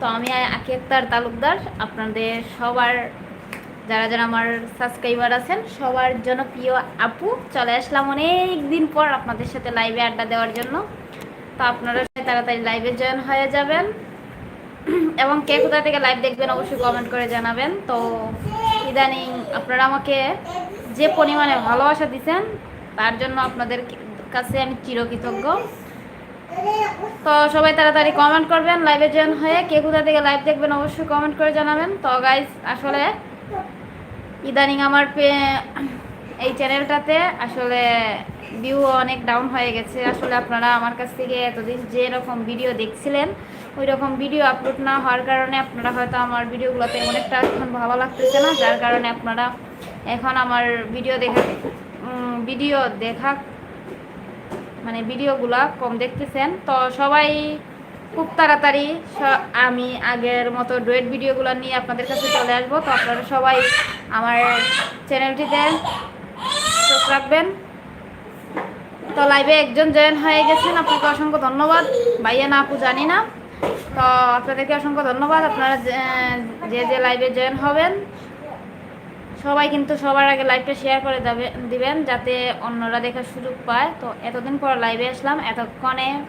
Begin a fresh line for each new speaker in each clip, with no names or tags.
তো আমি আকি আক্তার তালুকদার। আপনাদের সবার, যারা যারা আমার সাবস্ক্রাইবার আছেন, সবার জন্য প্রিয় আপু, চলে আসলাম অনেক দিন পর আপনাদের সাথে লাইভে আড্ডা দেওয়ার জন্য। তো আপনারা তাড়াতাড়ি লাইভে জয়েন হয়ে যাবেন। এবং কে কোথা থেকে লাইভ দেখবেন অবশ্যই কমেন্ট করে জানাবেন। তো ইদানিং আপনারা আমাকে যে পরিমাণে ভালোবাসা দিচ্ছেন তার জন্য আপনাদের কাছে আমি চিরকৃতজ্ঞ। তো সবাই তাড়াতাড়ি কমেন্ট করবেন লাইভে জয়েন হয়ে কে কোথা থেকে লাইভ দেখবেন অবশ্যই কমেন্ট করে জানাবেন। তো গাইজ আসলে ইদানিং আমার এই চ্যানেলটাতে আসলে ভিউ অনেক ডাউন হয়ে গেছে। আসলে আপনারা আমার কাছ থেকে এতদিন যে রকম ভিডিও দেখছিলেন ওই রকম ভিডিও আপলোড না হওয়ার কারণে আপনারা হয়তো আমার ভিডিওগুলোতে এমন একটা এখন ভালো লাগতেছে না। যার কারণে আপনারা এখন আমার ভিডিও দেখা ভিডিও দেখা মানে ভিডিওগুলা কম দেখতেছেন। তো সবাই খুব তাড়াতাড়ি আমি আগের মতো ডুয়েট ভিডিওগুলো নিয়ে আপনাদের কাছে চলে আসব। তো আপনারা সবাই আমার চ্যানেলটিতে চোখ রাখবেন। তো লাইভে একজন জয়েন হয়ে গেছেন, আপনাকে অসংখ্য ধন্যবাদ। ভাইয়া না, আপু জানি না। তো আপনাদেরকে অসংখ্য ধন্যবাদ। আপনারা যে যে লাইভে জয়েন হবেন সবাই কিন্তু সবার আগে লাইভটা শেয়ার করে দেবে- দিবেন যাতে অন্যরা দেখার সুযোগ পায়। তো এতদিন পর লাইভে আসলাম, এতক্ষণে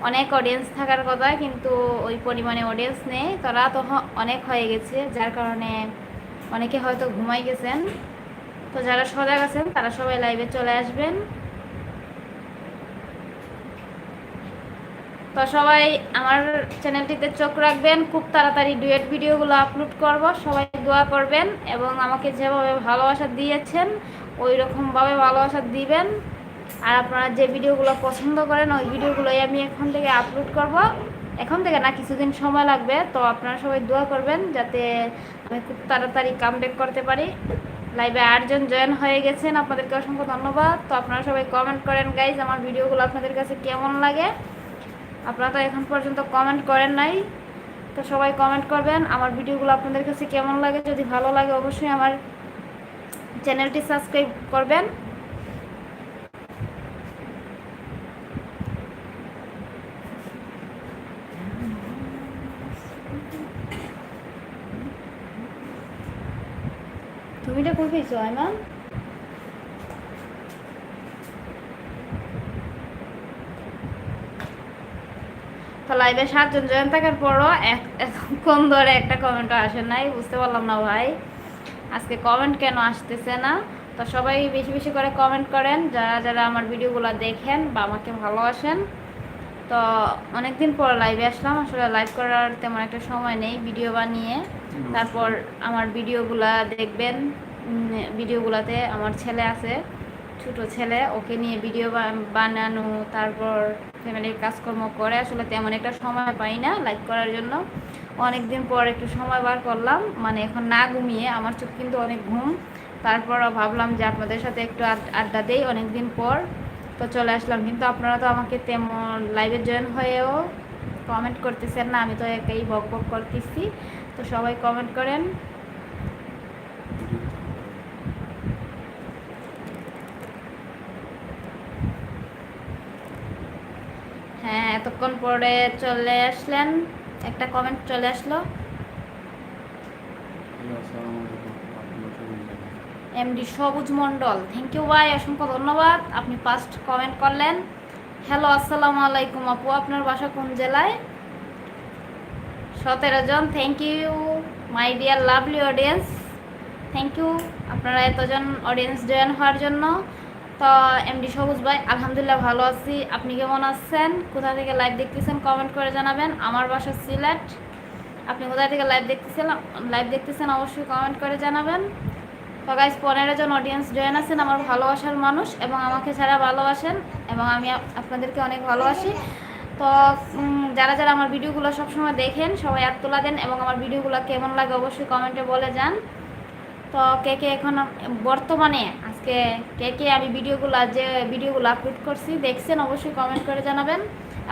অনেক অডিয়েন্স থাকার কথা, কিন্তু ওই পরিমাণে অডিয়েন্স নেই। তারা তো অনেক হয়ে গেছে, যার কারণে অনেকে হয়তো ঘুমাই গেছেন। তো যারা সজাগ আছেন, তারা সবাই লাইভে চলে আসবেন। তো সবাই আমার চ্যানেলটিতে চোখ রাখবেন, খুব তাড়াতাড়ি ডুয়েট ভিডিওগুলো আপলোড করব। সবাই দোয়া করবেন এবং আমাকে যেভাবে ভালোবাসা দিয়েছেন ওই রকমভাবে ভালোবাসা দিবেন। আর আপনারা যে ভিডিওগুলো পছন্দ করেন, ওই ভিডিওগুলোই আমি এখন থেকে আপলোড করব। এখন থেকে না, কিছুদিন সময় লাগবে, তো আপনারা সবাই দোয়া করবেন যাতে আমি খুব তাড়াতাড়ি কামব্যাক করতে পারি। লাইভে আটজন জয়েন হয়ে গেছেন, আপনাদেরকে অসংখ্য ধন্যবাদ। তো আপনারা সবাই কমেন্ট করেন গাইজ আমার ভিডিওগুলো আপনাদের কাছে কেমন লাগে? আপনারা তো এখন পর্যন্ত কমেন্ট করেন নাই। তো সবাই কমেন্ট করবেন, আমার ভিডিওগুলো আপনাদের কাছে কেমন লাগে? যদি ভালো লাগে, অবশ্যই আমার চ্যানেলটি সাবস্ক্রাইব করবেন। তুমি এটা করবেছো আইমান তো লাইভে সাতজন জয়েন থাকার পরও এতক্ষণ ধরে একটা কমেন্টও আসে নাই, বুঝতে পারলাম না ভাই। আজকে কমেন্ট কেন আসতেছে না? তো সবাই বেশি বেশি করে কমেন্ট করেন, যারা যারা আমার ভিডিওগুলো দেখেন বা আমাকে ভালোবাসেন। তো অনেকদিন পর লাইভে আসলাম, আসলে লাইভ করার তেমন একটা সময় নেই ভিডিও বানিয়ে। তারপর আমার ভিডিওগুলা দেখবেন ভিডিওগুলাতে আমার ছেলে আছে। ছোট ছেলে, ওকে নিয়ে ভিডিও বানানো, তারপর ফ্যামিলির কাজকর্ম করে, আসলে তেমন একটা সময় পাই না লাইক করার জন্য। অনেক দিন পর একটু সময় বার করলাম মানে এখন না ঘুমিয়ে, আমার চোখ কিন্তু অনেক ঘুম। তারপর ভাবলাম যে আপনাদের সাথে একটু আড- আড্ডা দেই অনেক দিন পর। তো চলে আসলাম, কিন্তু আপনারা তো আমাকে তেমন লাইভে জয়েন হয়েও কমেন্ট করতেছেন না, আমি তো একাই বক বক করতেছি। তো সবাই কমেন্ট করেন। এতক্ষণ পরে চলে আসলেন একটা কমেন্ট চলে আসলো। এমডি সবুজ মণ্ডল। থ্যাংক ইউ ভাই অসংখ্য ধন্যবাদ। আপনি ফার্স্ট কমেন্ট করলেন। হ্যালো আসসালামু আলাইকুম আপু। আপনার বাসা কোন জেলায়? সতেরো জন। Thank you my dear lovely audience thank you আপনারা এতজন অডিয়েন্স জয়েন হওয়ার জন্য। তো এমডি সবুজ ভাই, আলহামদুলিল্লাহ ভালো আছি। আপনি কেমন আছেন? কোথা থেকে লাইভ দেখতেছেন কমেন্ট করে জানাবেন। আমার বাসা সিলেট। আপনি কোথা থেকে লাইভ দেখতেছেন? লাইভ দেখতেছেন অবশ্যই কমেন্ট করে জানাবেন। তো গাইজ পনেরো জন অডিয়েন্স জয়েন আছেন আমার ভালোবাসার মানুষ এবং আমাকে ছাড়া ভালোবাসেন এবং আমি আপনাদেরকে অনেক ভালোবাসি। তো যারা যারা আমার ভিডিওগুলো সবসময় দেখেন, সবাই আর তোলা দেন এবং আমার ভিডিওগুলো কেমন লাগে অবশ্যই কমেন্টে বলে যান। তো কে কে এখন বর্তমানে আজকে কে কে আমি ভিডিওগুলো যে ভিডিওগুলো আপলোড করছি দেখছেন অবশ্যই কমেন্ট করে জানাবেন।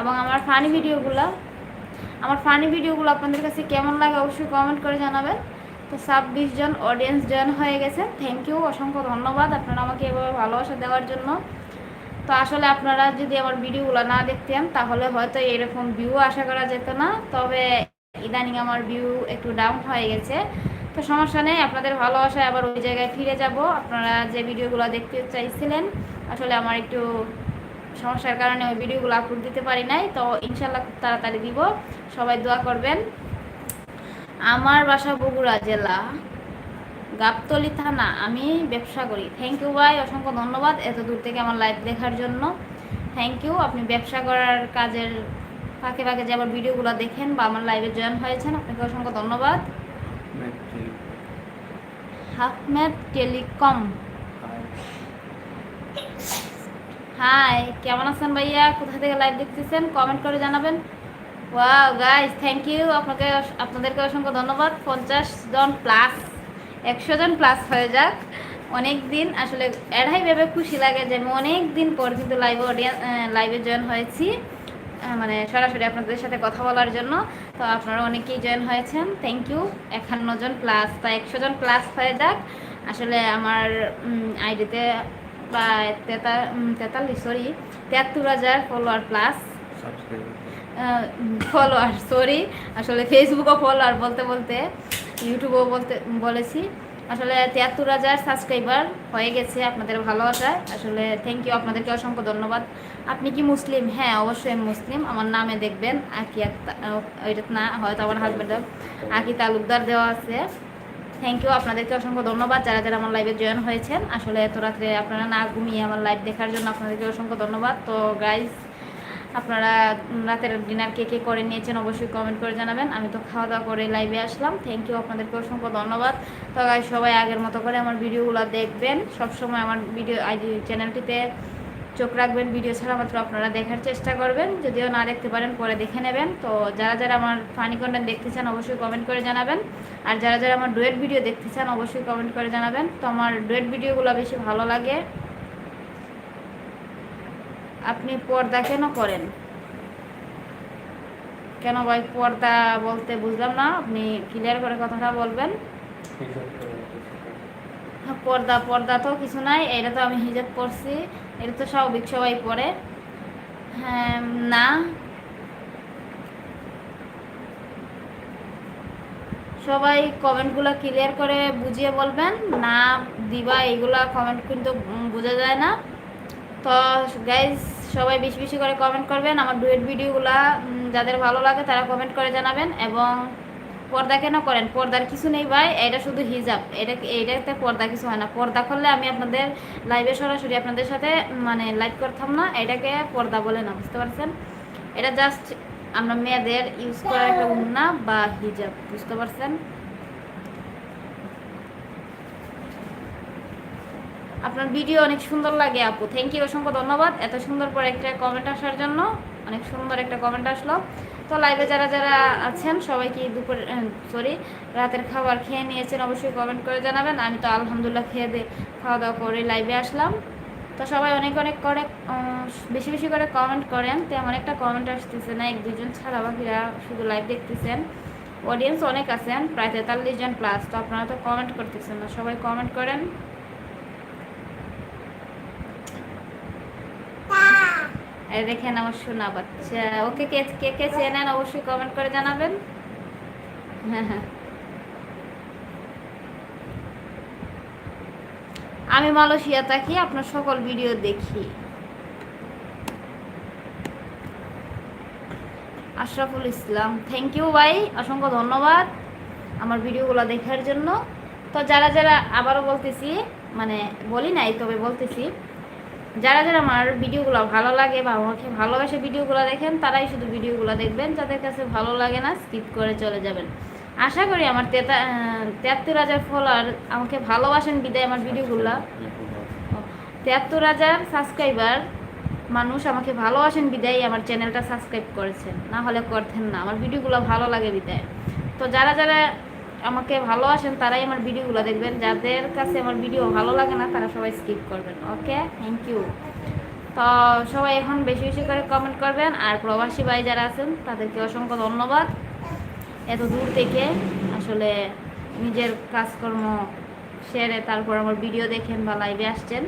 এবং আমার ফানি ভিডিওগুলো, আমার ফানি ভিডিওগুলো আপনাদের কাছে কেমন লাগে অবশ্যই কমেন্ট করে জানাবেন। তো ছাব্বিশ জন অডিয়েন্স জয়েন হয়ে গেছে। থ্যাংক ইউ অসংখ্য ধন্যবাদ আপনারা আমাকে এভাবে ভালোবাসা দেওয়ার জন্য। তো আসলে আপনারা যদি আমার ভিডিওগুলো না দেখতেন, তাহলে হয়তো এরকম ভিউ আশা করা যেত না। তবে ইদানিং আমার ভিউ একটু ডাউন হয়ে গেছে। তো সমস্যা নেই, আপনাদের ভালোবাসায় আবার ওই জায়গায় ফিরে যাব। আপনারা যে ভিডিওগুলো দেখতে চাইছিলেন, আসলে আমার একটু সমস্যার কারণে ওই ভিডিওগুলো আপলোড দিতে পারি নাই, তো ইনশাল্লাহ খুব তাড়াতাড়ি দিব। সবাই দোয়া করবেন। আমার বাসা বগুড়া জেলা, গাবতলি থানা, আমি ব্যবসা করি। থ্যাংক ইউ ভাই, অসংখ্য ধন্যবাদ এত দূর থেকে আমার লাইভ দেখার জন্য। থ্যাংক ইউ আপনি ব্যবসা করার কাজের ফাঁকে ফাঁকে যে আমার ভিডিওগুলো দেখেন বা আমার লাইভে জয়েন হয়েছেন, আপনাকে অসংখ্য ধন্যবাদ। হাফমেদ টেলিকম। হাই কেমন আছেন ভাইয়া? কোথা থেকে লাইভ দেখতেছেন? কমেন্ট করে জানাবেন। ওয়াও গাইস থ্যাংক ইউ আপনাকে আপনাদেরকে অসংখ্য ধন্যবাদ। পঞ্চাশ জন প্লাস একশো জন প্লাস হয়ে যাক। অনেক দিন আসলে এড়াই ভেবে খুশি লাগে যে আমি অনেক দিন পর কিন্তু লাইভ অডিয়েন্স লাইভে জয়েন হয়েছি। সরাসরি আপনাদের সাথে কথা বলার জন্য। তো আপনারা অনেকেই জয়েন হয়েছেন। থ্যাংক ইউ একান্ন জন প্লাস বা একশো জন প্লাস হয়ে যাক। আসলে আমার আইডিতে তেতা তেতাল্লিশ সরি তিয়াত্তর হাজার ফলোয়ার প্লাস ফলোয়ার সরি আসলে ফেসবুকও ফলোয়ার বলতে বলতে ইউটিউবও বলতে বলেছি। আসলে তিয়াত্তর হাজার সাবস্ক্রাইবার হয়ে গেছে আপনাদের ভালোবাসায় আসলে থ্যাংক ইউ আপনাদেরকে অসংখ্য ধন্যবাদ। আপনি কি মুসলিম? হ্যাঁ অবশ্যই মুসলিম। আমার নামে দেখবেন আকি ওইটা না, হয়তো আমার হাজব্যান্ডের আকি তালুকদার দেওয়া আছে। থ্যাংক ইউ আপনাদেরকে অসংখ্য ধন্যবাদ। যারা যারা আমার লাইভে জয়েন হয়েছেন, আসলে এত রাত্রে আপনারা না ঘুমিয়ে আমার লাইভ দেখার জন্য আপনাদেরকে অসংখ্য ধন্যবাদ। তো গাইজ আপনারা রাতের ডিনার কে কে করে নিয়েছেন অবশ্যই কমেন্ট করে জানাবেন। আমি তো খাওয়া দাওয়া করে লাইভে আসলাম। থ্যাংক ইউ আপনাদেরকে অসংখ্য ধন্যবাদ। তো সবাই আগের মতো করে আমার ভিডিওগুলো দেখবেন। সবসময় আমার ভিডিও চ্যানেলটিতে চোখ রাখবেন। ভিডিও ছাড়া মাত্র আপনারা দেখার চেষ্টা করবেন। যদিও না দেখতে পারেন, পরে দেখে নেবেন। তো যারা যারা আমার ফানি কন্টেন্ট দেখতে চান, অবশ্যই কমেন্ট করে জানাবেন। আর যারা যারা আমার ডুয়েট ভিডিও দেখতে চান, অবশ্যই কমেন্ট করে জানাবেন। তো আমার ডুয়েট ভিডিওগুলো বেশি ভালো লাগে। আপনি পর্দা কেন করেন? কেন ভাই পর্দা বলতে বুঝলাম না আপনি ক্লিয়ার করে কথাটা বলবেন। হ্যাঁ, পর্দা পর্দা তো কিছু নাই এটা তো আমি হিজাব পরছি এটা তো স্বাভাবিক সবাই পরে। হ্যাঁ না। সবাই কমেন্টগুলো ক্লিয়ার করে বুঝিয়ে বলবেন না দিবা এইগুলা কমেন্ট কিন্তু বোঝা যায় না। তো গাইজ সবাই বেশি বেশি করে কমেন্ট করবেন আমার ডুয়েট ভিডিওগুলা যাদের ভালো লাগে তারা কমেন্ট করে জানাবেন এবং পর্দা কেন করেন? পর্দার কিছু নেই ভাই, এটা শুধু হিজাব এটা এইটাতে পর্দা কিছু হয় না। পর্দা করলে আমি আপনাদের লাইভে সরাসরি আপনাদের সাথে মানে লাইভ করতাম না। এটাকে পর্দা বলে না, বুঝতে পারছেন? এটা জাস্ট আমরা মেয়েদের ইউজ করার একটা উন্না বা হিজাব বুঝতে পারছেন? আপনার ভিডিও অনেক সুন্দর লাগে, আপু। থ্যাংক ইউ অসংখ্য ধন্যবাদ। এত সুন্দর করে একটা কমেন্ট আসার জন্য অনেক সুন্দর একটা কমেন্ট আসলো। তো লাইভে যারা যারা আছেন, সবাইকে দুপুর সরি রাতের খাবার খেয়ে নিয়েছেন, অবশ্যই কমেন্ট করে জানাবেন। আমি তো আলহামদুলিল্লাহ খেয়ে দিয়ে খাওয়া দাওয়া করে লাইভে আসলাম। তো সবাই অনেক অনেক করে বেশি বেশি করে কমেন্ট করেন। তেমন একটা কমেন্ট আসতেছে না, এক দুজন ছাড়া বাকিরা শুধু লাইভ দেখতেছেন। অডিয়েন্স অনেক আছেন, প্রায় তেতাল্লিশ জন প্লাস তো আপনারা তো কমেন্ট করতেছেন না, সবাই কমেন্ট করেন এই দেখেন আমার শোনা বাচ্চা। ওকে কে কে কে চেনেন? অবশ্যই কমেন্ট করে জানাবেন। হ্যাঁ হ্যাঁ আমি মালয়েশিয়া থাকি, আপনার সকল ভিডিও দেখি। আশরাফুল ইসলাম থ্যাংক ইউ ভাই, অসংখ্য ধন্যবাদ আমার ভিডিওগুলো দেখার জন্য। তো যারা যারা আবারও বলতেছি মানে বলি নাই, তবে বলতেছি যারা যারা আমার ভিডিওগুলো ভালো লাগে বা আমাকে ভালোবাসে ভিডিওগুলো দেখেন, তারাই শুধু ভিডিওগুলো দেখবেন, যাদের কাছে ভালো লাগে না স্কিপ করে চলে যাবেন। আশা করি আমার তেতা তেয়াত্তর হাজার ফলোয়ার আমাকে ভালোবাসেন বিদায় আমার ভিডিওগুলো। তেয়াত্তর হাজার সাবস্ক্রাইবার মানুষ আমাকে ভালোবাসেন বিদায় আমার চ্যানেলটা সাবস্ক্রাইব করেছেন। না হলে করতেন না, আমার ভিডিওগুলো ভালো লাগে বিদায়। তো যারা যারা আমাকে ভালোবাসেন, তারাই আমার ভিডিওগুলো দেখবেন। যাদের কাছে আমার ভিডিও ভালো লাগে না, তারা সবাই স্কিপ করবেন ওকে থ্যাংক ইউ তো সবাই এখন বেশি বেশি করে কমেন্ট করবেন, আর প্রবাসী ভাই যারা আছেন, তাদেরকে অসংখ্য ধন্যবাদ। এত দূর থেকে আসলে নিজের কাজকর্ম সেরে তারপর আমার ভিডিও দেখেন বা লাইভে আসছেন,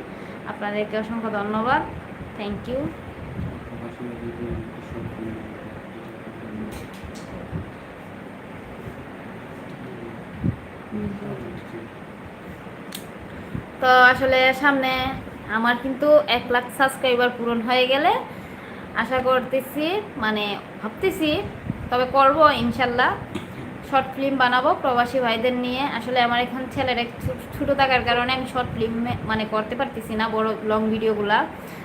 আপনাদেরকে অসংখ্য ধন্যবাদ। থ্যাংক ইউ তো আসলে সামনে আমার কিন্তু এক লাখ সাবস্ক্রাইবার পূরণ হয়ে গেলে আশা করতেছি মানে ভাবতেছি, তবে করব ইনশাল্লাহ। শর্ট ফিল্ম বানাবো প্রবাসী ভাইদের নিয়ে। আসলে আমার এখন ছেলের ছোটো থাকার কারণে আমি শর্ট ফিল্ম মানে করতে পারতেছি না, বড় লং ভিডিওগুলা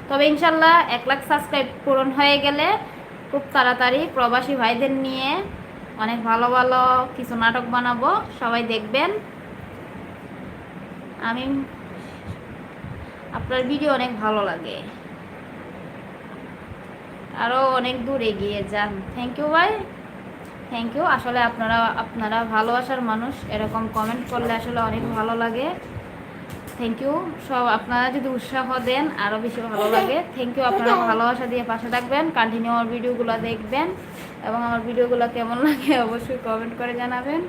তবে ইনশাল্লাহ এক লাখ সাবস্ক্রাইব পূরণ হয়ে গেলে খুব তাড়াতাড়ি প্রবাসী ভাইদের নিয়ে অনেক ভালো ভালো কিছু নাটক বানাবো। সবাই দেখবেন। আমি আপনার ভিডিও অনেক ভালো লাগে। আরও অনেক দূর এগিয়ে যান। থ্যাংক ইউ ভাই। থ্যাংক ইউ আসলে আপনারা আপনারা ভালোবাসার মানুষ, এরকম কমেন্ট করলে আসলে অনেক ভালো লাগে। থ্যাংক ইউ সব আপনারা যদি উৎসাহ দেন আরও বেশি ভালো লাগে। থ্যাংক ইউ আপনারা ভালোবাসা দিয়ে পাশে থাকবেন কন্টিনিউ আমার ভিডিওগুলো দেখবেন। এবং আমার ভিডিওগুলো কেমন লাগে, অবশ্যই কমেন্ট করে জানাবেন।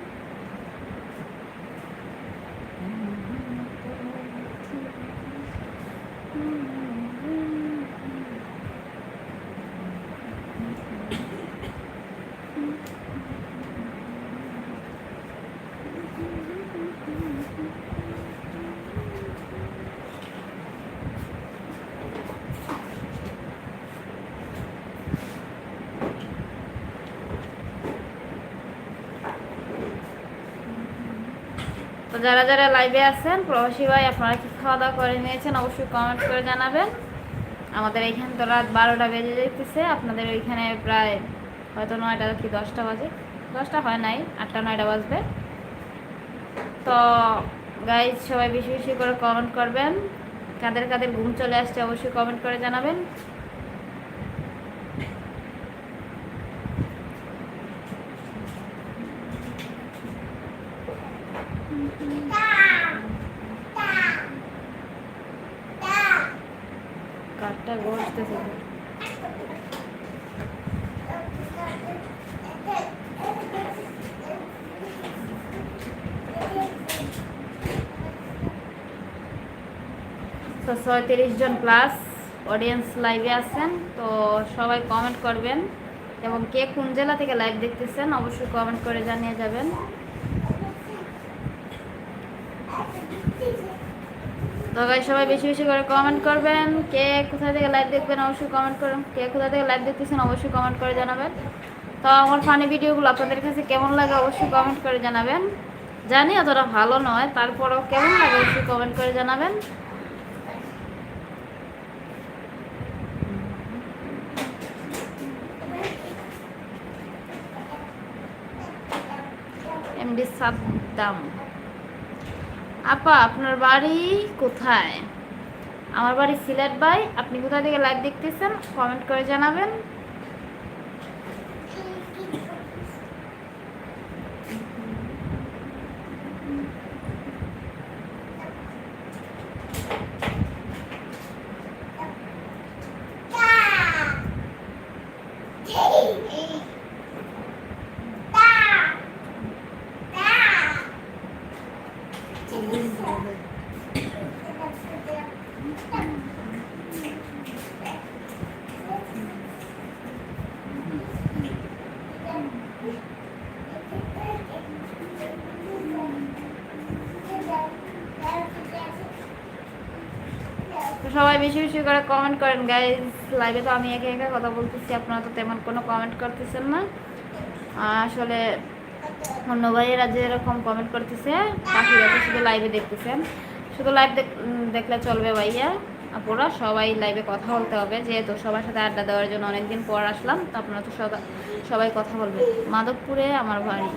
যারা যারা লাইভে আছেন, প্রবাসী ভাই, আপনারা কি খাওয়া দাওয়া করে নিয়েছেন, অবশ্যই কমেন্ট করে জানাবেন। আমাদের এইখানে তো রাত বারোটা বেজে যেতেছে আপনাদের ওইখানে প্রায় হয়তো নয়টা কি দশটা বাজে? দশটা হয় নাই, আটটা, নয়টা বাজবে। তো গাইজ সবাই বেশি বেশি করে কমেন্ট করবেন। কাদের কাদের ঘুম চলে আসছে, অবশ্যই কমেন্ট করে জানাবেন। কাঠটা বসতেছে তো ছয়ত্রিশ জন প্লাস অডিয়েন্স লাইভে আছেন, তো সবাই কমেন্ট করবেন। এবং কে কোন জেলা থেকে লাইভ দেখতেছেন, অবশ্যই কমেন্ট করে জানিয়ে যাবেন। তো ভাই সবাই বেশি বেশি করে কমেন্ট করবেন। কে কোথা থেকে লাইভ দেখবেন অবশ্যই কমেন্ট করুন। কে কোথা থেকে লাইভ দেখতেছেন অবশ্যই কমেন্ট করে জানাবেন। তো আমার ফানি ভিডিওগুলো আপনাদের কাছে কেমন লাগে অবশ্যই কমেন্ট করে জানাবেন। জানি অতটা ভালো নয়, তারপরেও কেমন লাগে অবশ্যই কমেন্ট করে জানাবেন। এমডি সাদ্দাম আপা, আপনার বাড়ি কোথায়? আমার বাড়ি সিলেট বাই আপনি কোথা থেকে লাইভ দেখতেছেন কমেন্ট করে জানাবেন তো সবাই বেশি বেশি করে কমেন্ট করেন গাইজ লাইভে তো আমি একে একে কথা বলতেছি, আপনারা তো তেমন কোনো কমেন্ট করতেছেন না। আসলে অন্য ভাইয়েরা যেরকম কমেন্ট করতেছে পাখিরা তো শুধু লাইভে দেখতেছেন। শুধু লাইভ দেখলে চলবে ভাইয়া, আপুরা, সবাই লাইভে কথা বলতে হবে। যেহেতু সবার সাথে আড্ডা দেওয়ার জন্য অনেকদিন পর আসলাম, তো আপনারা তো সবাই কথা বলবেন। মাধবপুরে আমার বাড়ি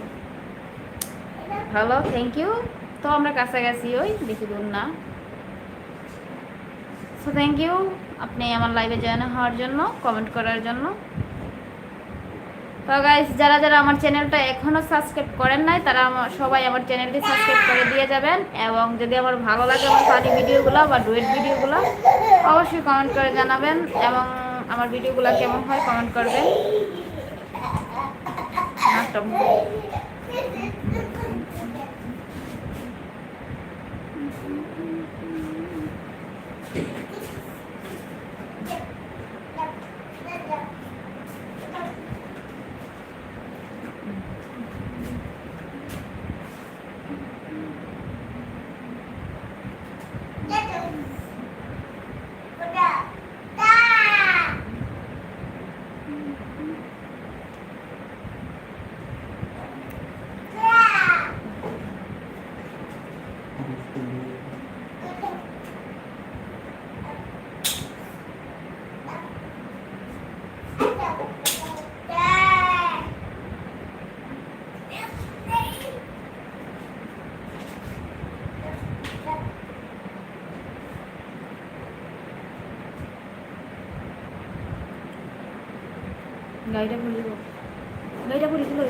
ভালো থ্যাংক ইউ তো আমরা কাছাকাছি ওই, বেশি দূর না। সো থ্যাংক ইউ আপনি আমার লাইভে জয়েন হওয়ার জন্য কমেন্ট করার জন্য। তো গাইস যারা যারা আমার চ্যানেলটা এখনও সাবস্ক্রাইব করেন নাই, তারা সবাই আমার চ্যানেলটি সাবস্ক্রাইব করে দিয়ে যাবেন। এবং যদি আমার ভালো লাগে আমার ফানি ভিডিওগুলো বা ডুয়েট ভিডিওগুলো অবশ্যই কমেন্ট করে জানাবেন। এবং আমার ভিডিওগুলো কেমন হয় কমেন্ট করবেন। গাড়িটা গাড়িটা ভরে দিল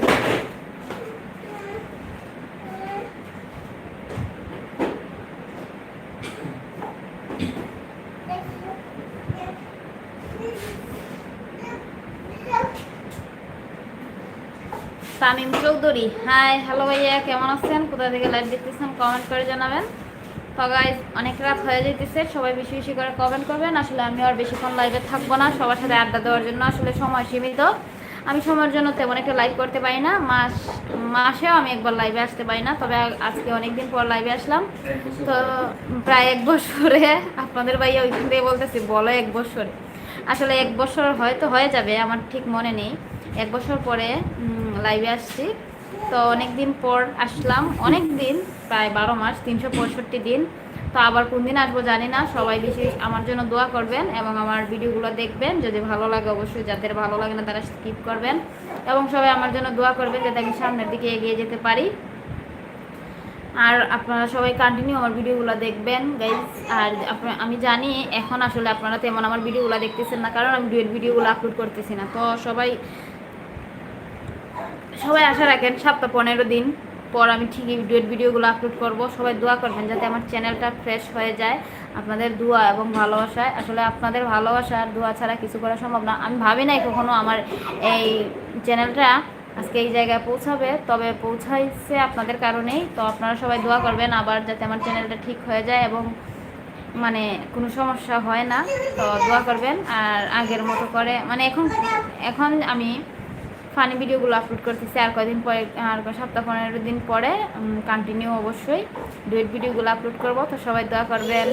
তামিম চৌধুরী হাই হ্যালো ভাইয়া, কেমন আছেন? কোথা থেকে লাইভ দেখতেছেন? কমেন্ট করে জানাবেন। তো অনেক রাত হয়ে যেতেছে সবাই বেশি বেশি করে কমেন্ট করবেন। আসলে আমি আর বেশিক্ষণ লাইভে থাকব না, সবার সাথে আড্ডা দেওয়ার জন্য আসলে সময় সীমিত। আমি সময়ের জন্য তেমন একটা লাইভ করতে পারি না, মাস, মাসেও আমি একবার লাইভে আসতে পারি না, তবে আজকে অনেকদিন পর লাইভে আসলাম। তো প্রায় এক বছরে, আপনাদের ভাইয়া ওইখান থেকে বলতেছি, বলো এক বছরে। আসলে এক বছর হয়তো হয়ে যাবে, আমার ঠিক মনে নেই। এক বছর পরে লাইভে আসছি। তো অনেক দিন পর আসলাম অনেক দিন প্রায় বারো মাস, তিনশো পঁয়ষট্টি দিন। তো আবার কোন দিন আসব জানি না, সবাই বেশি আমার জন্য দোয়া করবেন এবং আমার ভিডিওগুলো দেখবেন, যদি ভালো লাগে অবশ্যই, যাদের ভালো লাগে না তারা স্কিপ করবেন। এবং সবাই আমার জন্য দোয়া করবেন যাতে আমি সামনের দিকে এগিয়ে যেতে পারি। আর আপনারা সবাই কন্টিনিউ আমার ভিডিওগুলো দেখবেন গাইজ আর আমি জানি এখন আসলে আপনারা তেমন আমার ভিডিওগুলো দেখতেছেন না, কারণ আমি ডুয়েট ভিডিওগুলো আপলোড করতেছি না। তো সবাই সবাই আশা রাখেন সপ্তাহ পনেরো দিন পর আমি ঠিকই ডুয়েট ভিডিওগুলো আপলোড করব। সবাই দোয়া করবেন যাতে আমার চ্যানেলটা ফ্রেশ হয়ে যায়। আপনাদের দোয়া এবং ভালোবাসায়। আসলে আপনাদের ভালোবাসা আর দোয়া ছাড়া কিছু করা সম্ভব না। আমি ভাবি নাই কখনো আমার এই চ্যানেলটা আজকে এই জায়গায় পৌঁছাবে। তবে পৌঁছাইছে আপনাদের কারণেই। তো আপনারা সবাই দোয়া করবেন আবার যাতে আমার চ্যানেলটা ঠিক হয়ে যায় এবং মানে কোনো সমস্যা হয় না। তো দোয়া করবেন। আর আগের মতো করে মানে এখন এখন আমি ফানি ভিডিওগুলো আপলোড করতেছি আর কয়দিন পরে, আর সপ্তাহ পনেরো দিন পরে কন্টিনিউ অবশ্যই ডুয়েট ভিডিওগুলো আপলোড করব। তো সবাই দোয়া করবেন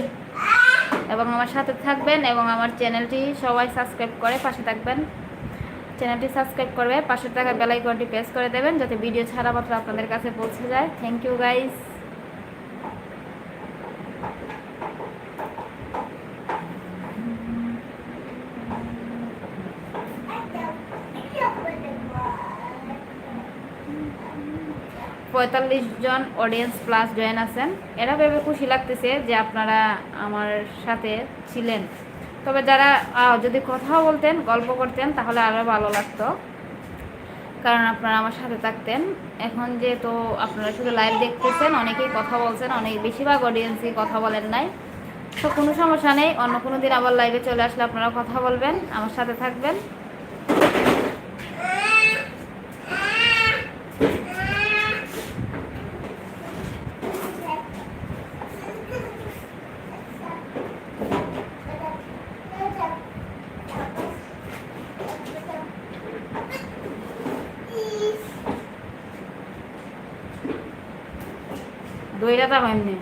এবং আমার সাথে থাকবেন এবং আমার চ্যানেলটি সবাই সাবস্ক্রাইব করে পাশে থাকবেন। চ্যানেলটি সাবস্ক্রাইব করবে পাশে থাকা বেলাইকনটি প্রেস করে দেবেন, যাতে ভিডিও ছাড়া মাত্র আপনাদের কাছে পৌঁছে যায়। থ্যাংক ইউ গাইস পঁয়তাল্লিশ জন অডিয়েন্স প্লাস জয়েন আছেন। এরা ভেবে খুশি লাগতেছে যে আপনারা আমার সাথে ছিলেন। তবে যারা যদি কথা বলতেন, গল্প করতেন, তাহলে আরও ভালো লাগতো। কারণ আপনারা আমার সাথে থাকতেন। এখন যেহেতু আপনারা শুধু লাইভ দেখতেছেন, অনেকেই কথা বলছেন, অনেক বেশিরভাগ অডিয়েন্সই কথা বলেন নাই। তো কোনো সমস্যা নেই, অন্য কোনো দিন আবার লাইভে চলে আসলে আপনারা কথা বলবেন, আমার সাথে থাকবেন দইটা তো এমনি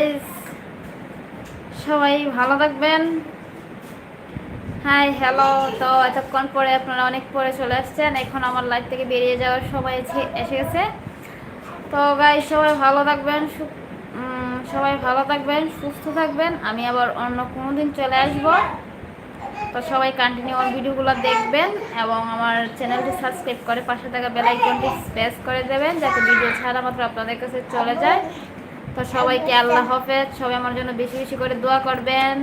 তো গাইস সবাই ভালো থাকবেন। হাই হ্যালো তো এতক্ষণ পরে আপনারা অনেক পরে চলে আসছেন। এখন আমার লাইফ থেকে বেরিয়ে যাওয়ার সময় এসে- গেছে। তো গাইস সবাই ভালো থাকবেন সবাই ভালো থাকবেন, সুস্থ থাকবেন। আমি আবার অন্য কোনো দিন চলে আসব। তো সবাই কন্টিনিউ আমার ভিডিওগুলো দেখবেন এবং আমার চ্যানেলটি সাবস্ক্রাইব করে পাশে থাকা বেলাইকনটি প্রেস করে দেবেন, যাতে ভিডিও ছাড়া মাত্র আপনাদের কাছে চলে যায়। তো সবাইকে আল্লাহ হাফেজ সবাই আমার জন্য বেশি বেশি করে দোয়া করবেন।